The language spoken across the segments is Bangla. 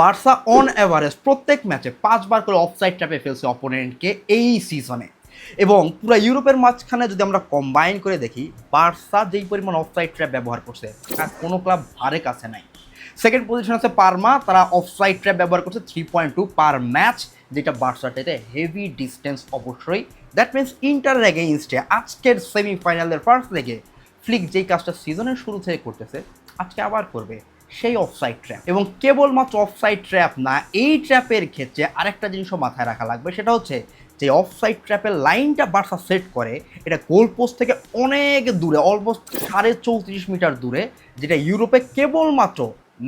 বার্সা অন এভারেজ প্রত্যেক ম্যাচে পাঁচবার করে অফসাইড ট্র্যাপে ফেলছে অপোনেন্টকে এই সিজনে এবং পুরো ইউরোপের মাঝখানে যদি আমরা কম্বাইন করে দেখি, বার্সা যেই পরিমাণ অফসাইড ট্র্যাপ ব্যবহার করছে, আর কোনো ক্লাব ভারে কাছে নাই। সেকেন্ড পজিশন আছে পারমা, তারা অফসাইড ট্র্যাপ ব্যবহার করছে three point two per match যেটা বার্সাটাতে হেভি ডিস্টেন্স অবশ্যই। দ্যাট মিনস ইন্টার এগেইনস্টে আজকের সেমিফাইনালের ফার্স্ট লেগে ফ্লিক যেই কাজটা সিজনের শুরু থেকে করতেছে, আজকে আবার করবে। সেই অফসাইড ট্র্যাপ এবং কেবলমাত্র অফসাইড ট্র্যাপ না, এই ট্র্যাপের ক্ষেত্রে আরেকটা জিনিসও মাথায় রাখা লাগবে, সেটা হচ্ছে যে অফসাইড ট্র্যাপের লাইনটা বার্সা সেট করে, এটা গোল পোস্ট থেকে অনেক দূরে অলমোস্ট সাড়ে চৌত্রিশ মিটার দূরে, যেটা ইউরোপে কেবলমাত্র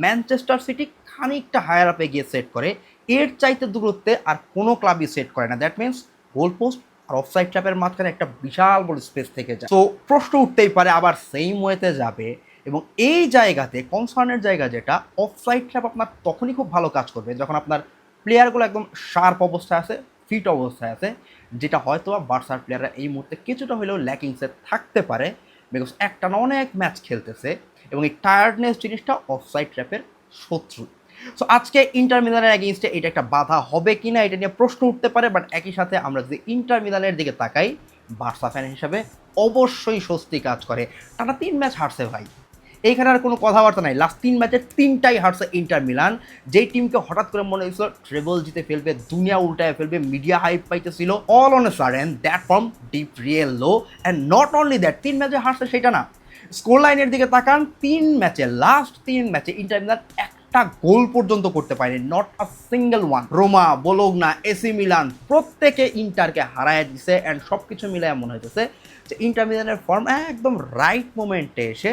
ম্যানচেস্টার সিটি খানিকটা হায়ার আপে গিয়ে সেট করে, এর চাইতে দূরত্বে আর কোনো ক্লাবই সেট করে না। দ্যাট মিনস গোল পোস্ট আর অফসাইড ট্র্যাপের মাঝখানে একটা বিশাল বড় স্পেস থেকে যায়। তো প্রশ্ন উঠতেই পারে, আবার সেম ওয়েতে যাবে এবং এই জায়গাতে কনসার্নের জায়গা যেটা অফসাইড ট্র্যাপ আপনার তখনই খুব ভালো কাজ করবে যখন আপনার প্লেয়ারগুলো একদম শার্প অবস্থায় আছে ফিট অবস্থায় আছে, যেটা হয়তো বার্সার প্লেয়াররা এই মুহূর্তে কিছুটা হলেও ল্যাকিংসে থাকতে পারে বিকজ একটা না অনেক ম্যাচ খেলতেছে এবং এই টায়ার্ডনেস জিনিসটা অফসাইড ট্র্যাপের শত্রু। সো আজকে ইন্টার মিলানের এগেনস্টে এটা একটা বাধা হবে কি না এটা নিয়ে প্রশ্ন উঠতে পারে বাট একই সাথে আমরা যদি ইন্টার দিকে তাকাই, বার্সা ফ্যান হিসাবে অবশ্যই স্বস্তি কাজ করে। টানা তিন ম্যাচ হারছে ভাই। এইখানে আর কোনো কথাবার্তা নাই। লাস্ট তিন ম্যাচে তিনটাই হারছে ইন্টার মিলান যেই টিমকে হঠাৎ করে মনে হয়েছিল ট্রেবল জিতে ফেলবে, দুনিয়া উল্টায় ফেলবে media hype পাইতেছিল all on a sudden that from deep real low and not only that তিন ম্যাচে হারছে সেটা না। স্কোর লাইনের দিকে তাকান, তিন ম্যাচে লাস্ট তিন ম্যাচে ইন্টার মিলান একটা গোল পর্যন্ত করতে পারেনি। Not a single one Roma, Bologna AC Milan প্রত্যেকে ইন্টারকে হারায় দিছে। অ্যান্ড সব কিছু মিলায় মনে হইতেছে যে ইন্টার মিলানের ফর্ম একদম রাইট মোমেন্টে এসে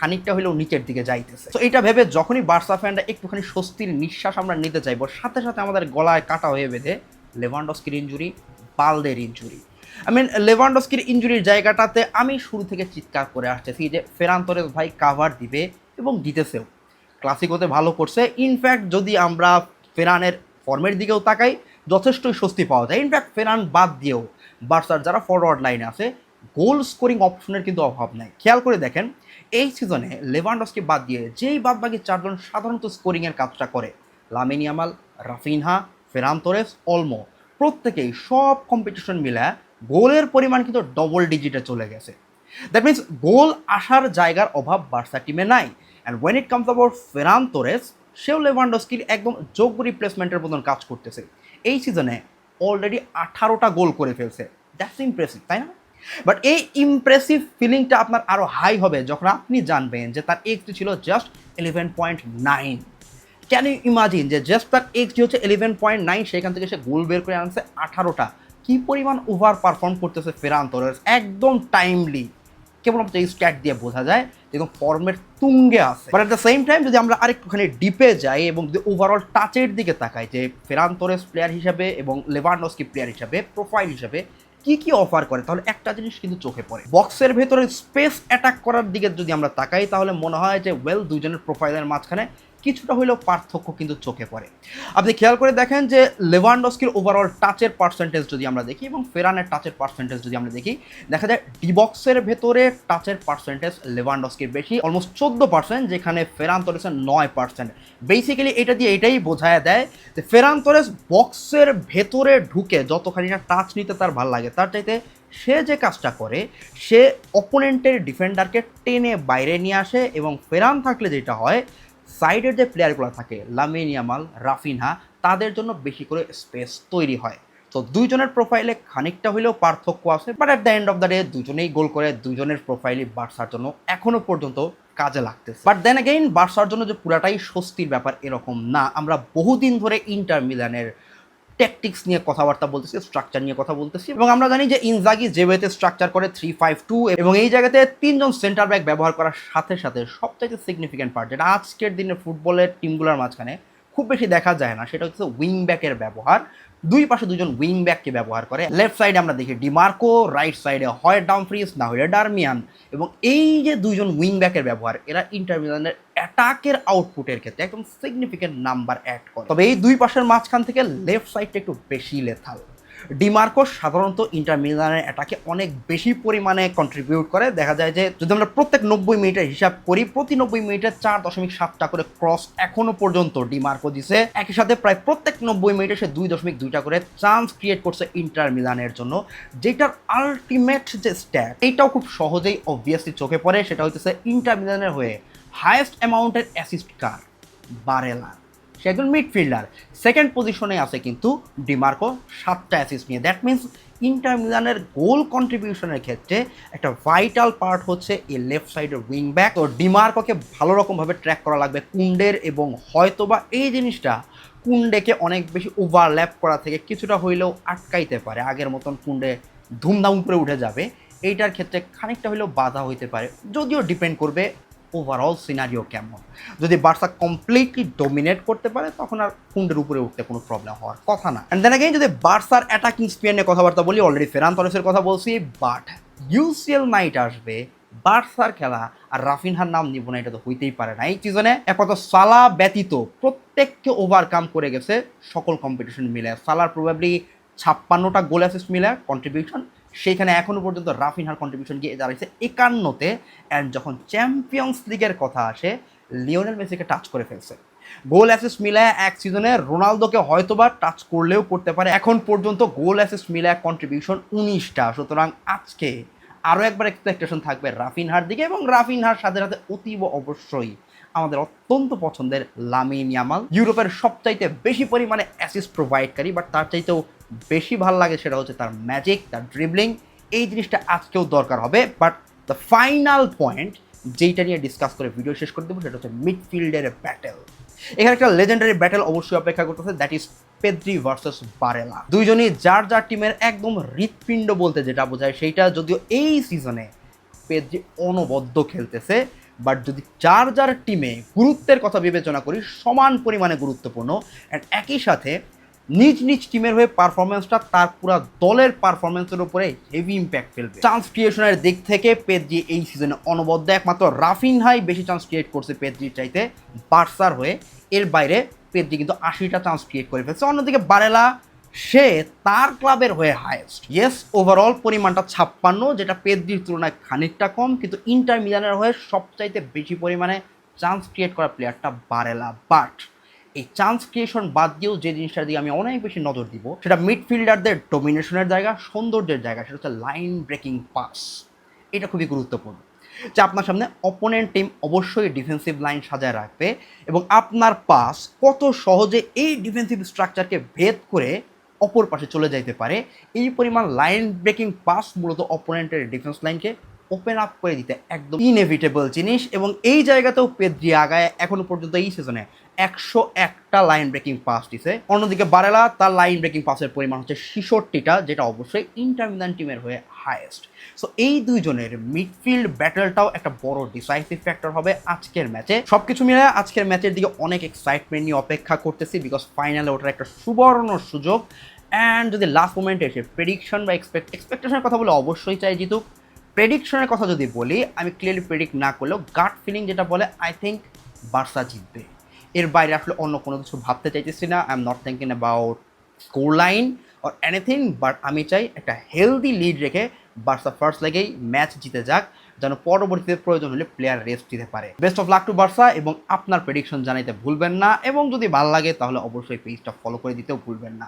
খানিকটা হলেও নিচের দিকে যাইতেছে। তো এটা ভেবে যখনই বার্সা ফ্যানরা একটুখানি স্বস্তির নিঃশ্বাস আমরা নিতে চাইব, সাথে সাথে আমাদের গলায় কাটা হয়ে বেঁধে লেভান্ডস্কির ইঞ্জুরি বালদের ইঞ্জুরি আই মিন লেভান্ডস্কির ইঞ্জুরির জায়গাটাতে আমি শুরু থেকে চিৎকার করে আসতেছি যে ফেরান্তরেস ভাই কাভার দিবে এবং দিতেছেও ক্লাসিকোতে ভালো করছে। ইনফ্যাক্ট যদি আমরা ফেরানের ফর্মের দিকেও তাকাই, যথেষ্টই স্বস্তি পাওয়া যায়। ইনফ্যাক্ট ফেরান বাদ দিয়েও বার্সার যারা ফরওয়ার্ড লাইনে আছে গোল স্কোরিং অপশনের কিন্তু অভাব নাই। খেয়াল করে দেখেন এই সিজনে লেভান্ডসকে বাদ দিয়ে যেই বাদ বাকি চারজন সাধারণত স্কোরিংয়ের কাজটা করে লামিনিয়ামাল রাফিনহা ফেরান্তরেস অলমো প্রত্যেকেই সব কম্পিটিশন মিলে গোলের পরিমাণ কিন্তু ডবল ডিজিটে চলে গেছে। দ্যাট মিনস গোল আসার জায়গার অভাব বার্সা টিমে নাই। And when it comes about Ferran Torres সেও লেভান্ডস্কির একদম যোগ্য রিপ্লেসমেন্টের মতন কাজ করতেছে। এই সিজনে অলরেডি আঠারোটা গোল করে ফেলছে। দ্যাটস ইমপ্রেসিভ তাই না? বাট এই ইমপ্রেসিভ ফিলিংটা আপনার আরও হাই হবে যখন আপনি জানবেন যে তার এক্সটি ছিল just eleven point nine can you imagine যে জাস্ট তার এক্সটি হচ্ছে ইলেভেন পয়েন্ট নাইন সেখান থেকে সে গোল বের করে আনছে আঠারোটা। কি পরিমাণ ওভার পারফর্ম করতেছে ফেরান তোরেস? একদম টাইমলি কেবলমাত্র এই স্ট্যাট দিয়ে বোঝা যায় যেরকম ফর্মের তুঙ্গে আছে। But at the same time যদি আমরা আরেকটুখানি ডিপে যাই এবং যদি ওভারঅল টাচের দিকে তাকাই যে ফেরান তোরেস প্লেয়ার হিসাবে এবং লেভানডস্কি প্লেয়ার হিসাবে প্রোফাইল হিসাবে কি কি অফার করে? তাহলে একটা জিনিস কিন্তু চোখে পড়ে। বক্সের ভেতরে স্পেস অ্যাটাক করার দিকে যদি আমরা তাকাই, তাহলে মনে হয় যে ওয়েল দুজনের প্রোফাইলের মাঝখানে কিছুটা হলেও পার্থক্য কিন্তু চোখে পড়ে। আপনি খেয়াল করে দেখেন যে লেভানডস্কির ওভারঅল টাচের পার্সেন্টেজ যদি আমরা দেখি এবং ফেরানের টাচের পার্সেন্টেজ যদি আমরা দেখি, দেখা যায় ডিবক্সের ভেতরে টাচের পার্সেন্টেজ লেভানডস্কির বেশি অলমোস্ট চোদ্দ পার্সেন্ট যেখানে ফেরান তোরেসের নয় পার্সেন্ট বেসিক্যালি এটা দিয়ে এটাই বোঝায় দেয় যে ফেরান তোরেস বক্সের ভেতরে ঢুকে যতখানি না টাচ নিতে তার ভালো লাগে, তার চাইতে সে যে কাজটা করে, সে অপোনেন্টের ডিফেন্ডারকে টেনে বাইরে নিয়ে আসে এবং ফেরান থাকলে যেটা হয় সাইডের যে প্লেয়ারগুলো থাকে লামিনিয়ামাল রাফিনহা তাদের জন্য বেশি করে স্পেস তৈরি হয়। তো দুইজনের প্রোফাইলে খানিকটা হলেও পার্থক্য আছে but at the end of the day দুজনেই গোল করে দুজনের প্রোফাইলই বার্সার জন্য এখনও পর্যন্ত কাজে লাগতেছে। বাট দেন অ্যাগেইন বার্সার জন্য যে পুরাটাই স্বস্তির ব্যাপার এরকম না। আমরা বহুদিন ধরে ইন্টার মিলানের ট্যাকটিক্স নিয়ে কথাবার্তা বলতেছি স্ট্রাকচার নিয়ে কথা বলতেছি। এবং আমরা জানি যে ইনজাগি যে ওয়েতে স্ট্রাকচার করে থ্রি ফাইভ টু এবং এই জায়গাতে তিনজন সেন্টার ব্যাক ব্যবহার করার সাথে সাথে সবচাইতে সিগনিফিক্যান্ট পার্ট যেটা আজকের দিনে ফুটবলের টিমগুলোর মাঝখানে খুব বেশি দেখা যায় না, সেটা হচ্ছে উইং ব্যাকের ব্যবহার। দুই পাশে দুজন উইং ব্যাককে ব্যবহার করে। লেফট সাইডে আমরা দেখি ডিমার্কো রাইট সাইডে হয় ডামফ্রিজ না হলে ডারমিয়ান এবং এই যে দুইজন উইং ব্যাকের ব্যবহার, এরা ইন্টারমিলানের অ্যাটাকের আউটপুটের ক্ষেত্রে একদম সিগনিফিকেন্ট নাম্বার অ্যাড করে। তবে এই দুই পাশের মাঝখান থেকে লেফট সাইডটা একটু বেশি লেথাল ডিমার্কো সাধারণত ইন্টার মিলানের অ্যাটাকে অনেক বেশি পরিমাণে কন্ট্রিবিউট করে। দেখা যায় যে যদি আমরা প্রত্যেক নব্বই মিনিটের হিসাব করি, প্রতি নব্বই মিনিটে চার দশমিক সাতটা করে ক্রস এখনও পর্যন্ত ডিমার্কো দিছে। একই সাথে প্রায় প্রত্যেক নব্বই মিনিটে সে দুই দশমিক দুইটা করে চান্স ক্রিয়েট করছে ইন্টার মিলানের জন্য। যেটার আলটিমেট যে স্ট্যাট এইটাও খুব সহজেই অবভিয়াসলি চোখে পড়ে। সেটা হচ্ছে ইন্টার মিলানের হয়ে হায়েস্ট অ্যামাউন্টের অ্যাসিস্ট কার বারেলা সে একজন মিডফিল্ডার সেকেন্ড পজিশনে আছে কিন্তু ডিমার্কো সাতটা অ্যাসিস্ট নিয়ে। দ্যাট মিনস ইন্টার মিলানের গোল কন্ট্রিবিউশনের ক্ষেত্রে একটা ভাইটাল পার্ট হচ্ছে এই লেফট সাইডের উইং ব্যাক তো ডিমার্কোকে ভালো রকমভাবে ট্র্যাক করা লাগবে কুন্ডের এবং হয়তোবা এই জিনিসটা কুন্ডেকে অনেক বেশি ওভারল্যাপ করা থেকে কিছুটা হইলেও আটকাইতে পারে। আগের মতন কুন্ডে ধুমধাম করে উঠে যাবে। এইটার ক্ষেত্রে খানিকটা হলেও বাধা হইতে পারে। যদিও ডিপেন্ড করবে ওভারঅল সিনারিও কেমন? যদি বার্সা কমপ্লিটলি ডোমিনেট করতে পারে, তখন আর কুন্ডের উপরে উঠতে কোনো প্রবলেম হওয়ার কথা না। অ্যান্ড দেন যদি বার্সার অ্যাটাকিং স্পিয়ার নিয়ে কথাবার্তা বলি অলরেডি ফেরান তরেসের কথা বলছি বাট ইউসিএল নাইট আসবে, বার্সার খেলা, আর রাফিনহার নাম নিব না, এটা তো হইতেই পারে না। এই সিজনে একমাত্র সালা ব্যতীত প্রত্যেককে ওভারকাম করে গেছে সকল কম্পিটিশন মিলে। সালার প্রবাবলি ছাপ্পান্নটা গোল অ্যাসিস্ট মিলে কন্ট্রিবিউশন সেইখানে এখনও পর্যন্ত রাফিনহার কন্ট্রিবিউশন গিয়ে দাঁড়িয়েছে একান্নতে অ্যান্ড যখন চ্যাম্পিয়ন্স লিগের কথা আসে, লিওনেল মেসিকে টাচ করে ফেলছে। গোল অ্যাসিস্ট মিলায় এক সিজনে রোনালদোকে হয়তোবা টাচ করলেও করতে পারে। এখন পর্যন্ত গোল অ্যাসিস্ট মিলায় কন্ট্রিবিউশন উনিশটা। সুতরাং আজকে আরও একবার এক্সপেকটেশন থাকবে রাফিনহার দিকে, এবং রাফিনহার সাথে সাথে অতীব অবশ্যই আমাদের অত্যন্ত পছন্দের লামিন ইয়ামাল, ইউরোপের সবচাইতে বেশি পরিমাণে অ্যাসিস্ট প্রোভাইডকারী, বাট তার চাইতেও বেশি ভালো লাগে সেটা হচ্ছে তার ম্যাজিক তার ড্রিবলিং এই জিনিসটা আজকেও দরকার হবে বাট দ্য ফাইনাল পয়েন্ট যেইটা নিয়ে ডিসকাস করে ভিডিও শেষ করে দেবো, সেটা হচ্ছে মিডফিল্ডের ব্যাটেল এখানে একটা লেজেন্ডারি ব্যাটেল অবশ্যই অপেক্ষা করতেছে that is Pedri versus Barella দুইজনই যার যার টিমের একদম হৃৎপিণ্ড বলতে যেটা বোঝায়, সেইটা যদিও এই সিজনে পেদ্রি অনবদ্য খেলতেছে বাট যদি যার যার টিমে গুরুত্বের কথা বিবেচনা করি, সমান পরিমাণে গুরুত্বপূর্ণ অ্যান্ড একই সাথে নিজ নিজ টিমের হয়ে পারফরমেন্সটা তার পুরো দলের পারফরমেন্সের উপরে হেভি ইম্প্যাক্ট ফেলবে। চান্স ক্রিয়েশনের দিক থেকে পেদ্রি এই সিজনে অনবদ্য একমাত্র রাফিনহাই বেশি চান্স ক্রিয়েট করছে পেদ্রির চাইতে। বার্সার হয়ে এর বাইরে পেদ্রি কিন্তু আশিটা চান্স ক্রিয়েট করে ফেলছে। অন্যদিকে বারেলা সে তার ক্লাবের হয়ে হায়েস্ট ইয়েস ওভারঅল পরিমাণটা ছাপ্পান্ন, যেটা পেদ্রির তুলনায় খানিকটা কম, কিন্তু ইন্টার মিলানের হয়ে সবচাইতে বেশি পরিমাণে চান্স ক্রিয়েট করা প্লেয়ারটা বারেলা। বাট এই চান্স ক্রিয়েশন বাদ দিয়েও যে জিনিসটার দিকে আমি অনেক বেশি নজর দিব, সেটা মিডফিল্ডারদের ডোমিনেশনের জায়গা, সৌন্দর্যের জায়গা, সেটা হচ্ছে লাইন ব্রেকিং পাস এটা খুবই গুরুত্বপূর্ণ। যে আপনার সামনে অপোনেন্ট টিম অবশ্যই ডিফেন্সিভ লাইন সাজায় রাখবে এবং আপনার পাস কত সহজে এই ডিফেন্সিভ স্ট্রাকচারকে ভেদ করে অপর পাশে চলে যাইতে পারে। এই পরিমাণ লাইন ব্রেকিং পাস মূলত অপোনেন্টের ডিফেন্স লাইনকে ওপেন আপ করে দিতে একদম ইনএভিটেবল জিনিস এবং এই জায়গাতেও পেদ্রি আগায় এখনও পর্যন্ত এই সিজনে একশো একটা লাইন ব্রেকিং পাস দিছে। অন্যদিকে বারেলা, তার লাইন ব্রেকিং পাসের পরিমাণ হচ্ছে ছিষট্টিটা, যেটা অবশ্যই ইন্টারমিলান টিমের হয়ে হায়েস্ট সো এই দুইজনের মিডফিল্ড ব্যাটেলটাও একটা বড় ডিসাইসিভ ফ্যাক্টর হবে আজকের ম্যাচে সব কিছু মিলে আজকের ম্যাচের দিকে অনেক এক্সাইটমেন্ট নিয়ে অপেক্ষা করতেছি বিকজ ফাইনালে ওঠার একটা সুবর্ণ সুযোগ। অ্যান্ড যদি লাস্ট মোমেন্টে এসে প্রেডিকশন বা এক্সপেক্ট এক্সপেকটেশনের কথা বলে অবশ্যই চাই জিতুক। প্রেডিকশনের কথা যদি বলি, আমি ক্লিয়ারলি প্রেডিক্ট না করলেও গাট ফিলিং যেটা বলে আই থিঙ্ক বার্সা জিতবে। এর বাইরে আসলে অন্য কোনো কিছু ভাবতে চাইতেছি না। I am not thinking about score line or anything but আমি চাই একটা হেলদি লিড রেখে বার্সা ফার্স্ট লেগেই ম্যাচ জিতে যাক, যেন পরবর্তীতে প্রয়োজন হলে প্লেয়ার রেস্ট দিতে পারে। Best of luck to Barca এবং আপনার প্রেডিকশন জানাইতে ভুলবেন না, এবং যদি ভালো লাগে তাহলে অবশ্যই পেজটা ফলো করে দিতেও ভুলবেন না।